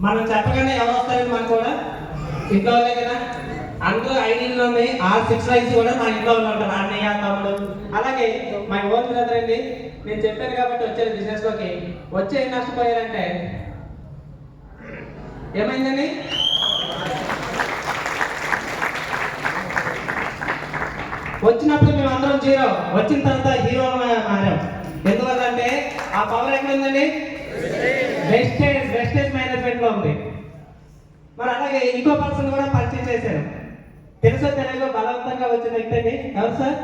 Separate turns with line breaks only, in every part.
మనం చెప్పగానే ఎవరు వస్తారండి మనకు కూడా? ఇంట్లో వాళ్ళే కదా? అందరూ ఐడీలో ఉన్నాయి ఆ సిక్స్ లైన్స్ కూడా మా ఇంట్లో వాళ్ళు ఉంటారు. అన్నయ్య తమ్ముడు. అలాగే మా ఓన్ బ్రదర్ అండి. నేను చెప్పాను కాబట్టి వచ్చారు బిజినెస్లోకి. వచ్చి ఏం నష్టపోయారంటే ఏమైందండి? వచ్చినప్పుడు మేము అందరం జీరో. వచ్చిన తర్వాత హీరో మారాం. ఎందువల్ల అంటే ఆ పవర్ ఎక్కడ బెస్ట్ అలాగే ఇంకో పర్సన్ కూడా పరిచయం చేశారు. తెలుసో తెలుగు బలవంతంగా వచ్చిన వ్యక్తి అండి. ఎవరు సార్?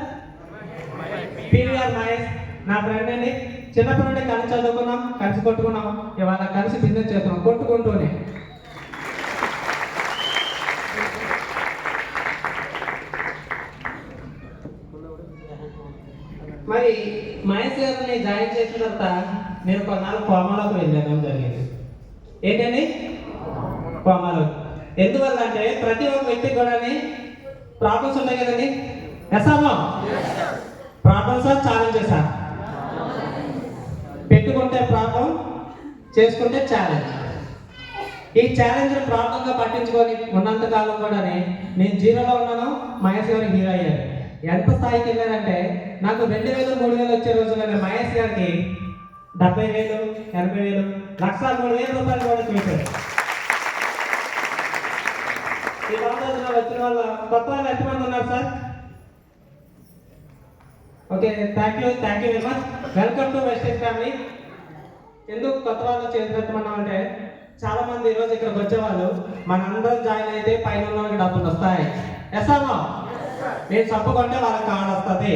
పివిఆర్ మహేష్ నా ఫ్రెండ్ అండి. చిన్నప్పటి నుండి కలిసి చదువుకున్నాం కలిసి కొట్టుకున్నాం. ఇవాళ కలిసి బిజినెస్ చేస్తున్నాం కొట్టుకుంటూనే. మరి మహేష్ గారిని జాయిన్ చేసిన తర్వాత నేను కొన్నాళ్ళు కోమాలోకి వెళ్ళడం జరిగింది. ఏంటండి? కోమాలో ఎందువల్ల అంటే ప్రతి ఒక్క వ్యక్తికి కూడా ప్రాబ్లమ్స్ ఉన్నాయి కదండి. ఎసామో ప్రాబ్లమ్స్ ఛాలెంజెస్ పెట్టుకుంటే ప్రాబ్లం చేసుకుంటే ఛాలెంజ్ ఈ ఛాలెంజ్ ప్రాబ్లంగా పట్టించుకొని ఉన్నంత కాలం కూడా నేను జీరోలో ఉన్నాను మహేష్ గారికి హీరో అయ్యారు. ఎంత స్థాయికి వెళ్ళారంటే నాకు రెండు వేలు మూడు వేలు వచ్చే రోజుల్లో మహేష్ గారికి డెబ్బై వేలు ఎనభై వేలు లక్ష మూడు వేల రూపాయలు కూడా చూశారు. ఈ రోజున వచ్చిన వాళ్ళ కొత్త వాళ్ళు ఎంతమంది ఉన్నారు sir. Okay thank you thank you very much welcome to Vestige family ఎందుకు కొత్త వాళ్ళు చేతులెత్తమన్నాం అంటే చాలా మంది ఈరోజు ఇక్కడికి వచ్చేవాళ్ళు మనందరం జాయిన్ అయితే పైన వాళ్ళకి డబ్బులు వస్తాయి. ఎస్ అమ్మా నేను తప్పుకుంటే వాళ్ళకి కాడ వస్తుంది.